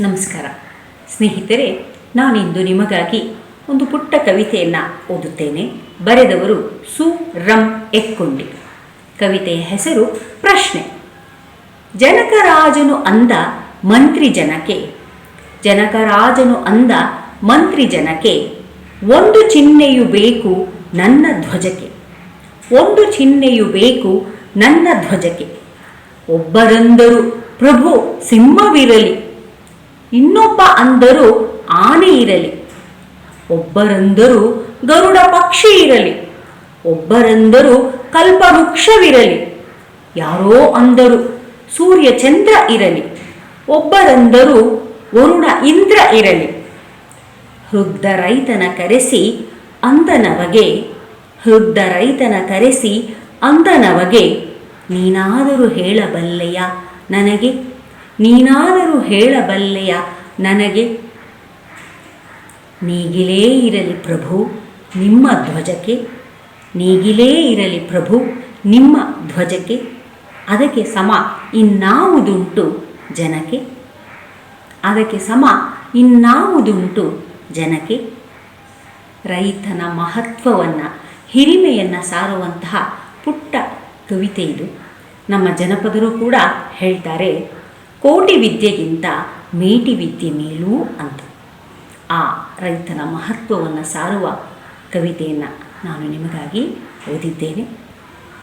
ನಮಸ್ಕಾರ. ಸ್ನೇಹಿತರೆ, ನಾನಿಂದು ನಿಮಗಾಗಿ ಒಂದು ಪುಟ್ಟ ಕವಿತೆಯನ್ನು ಓದುತ್ತೇನೆ. ಬರೆದವರು ಸು. ರಂ. ಎಕ್ಕೊಂಡಿ. ಕವಿತೆಯ ಹೆಸರು ಪ್ರಶ್ನೆ. ಜನಕರಾಜನು ಅಂದ ಮಂತ್ರಿ ಜನಕ್ಕೆ. ಜನಕರಾಜನು ಅಂದ ಮಂತ್ರಿ ಜನಕ್ಕೆ. ಒಂದು ಚಿಹ್ನೆಯು ಬೇಕು ನನ್ನ ಧ್ವಜಕ್ಕೆ. ಒಂದು ಚಿಹ್ನೆಯು ಬೇಕು ನನ್ನ ಧ್ವಜಕ್ಕೆ. ಒಬ್ಬರಂದರು ಪ್ರಭು ಸಿಂಹವಿರಲಿ. ಇನ್ನೊಬ್ಬ ಅಂದರು ಆನೆ ಇರಲಿ, ಒಬ್ಬರಂದರು ಗರುಡ ಪಕ್ಷಿ ಇರಲಿ, ಒಬ್ಬರಂದರು ಕಲ್ಪವೃಕ್ಷವಿರಲಿ, ಯಾರೋ ಅಂದರು ಸೂರ್ಯ ಚಂದ್ರ ಇರಲಿ, ಒಬ್ಬರಂದರು ವರುಣ ಇಂದ್ರ ಇರಲಿ. ಹೃದ್ದ ರೈತನ ಕರೆಸಿ ಅಂದನವಗೆ ಹೃದ್ದ ರೈತನ ಕರೆಸಿ ಅಂದನವಗೆ ನೀನಾದರೂ ಹೇಳಬಲ್ಲೆಯ ನನಗೆ? ನೀನಾದರೂ ಹೇಳಬಲ್ಲೆಯ ನನಗೆ. ನೀಗಿಲೇ ಇರಲಿ ಪ್ರಭು ನಿಮ್ಮ ಧ್ವಜಕ್ಕೆ. ನೀಗಿಲೇ ಇರಲಿ ಪ್ರಭು ನಿಮ್ಮ ಧ್ವಜಕ್ಕೆ. ಅದಕ್ಕೆ ಸಮ ಇನ್ನಾವುದುಂಟು ಜನಕ್ಕೆ. ಅದಕ್ಕೆ ಸಮ ಇನ್ನಾವುದುಂಟು ಜನಕ್ಕೆ. ರೈತನ ಮಹತ್ವವನ್ನು, ಹಿರಿಮೆಯನ್ನು ಸಾರುವಂತಹ ಪುಟ್ಟ ಕವಿತೆ ಇದು ನಮ್ಮ ಜನಪದರು ಕೂಡ ಹೇಳ್ತಾರೆ ಕೋಟಿ ವಿದ್ಯೆಗಿಂತ ಮೇಟಿ ವಿದ್ಯೆ ಮೇಲೂ ಅಂತ. ಆ ರೈತನ ಮಹತ್ವವನ್ನು ಸಾರುವ ಕವಿತೆಯನ್ನು ನಾನು ನಿಮಗಾಗಿ ಓದಿದ್ದೇನೆ.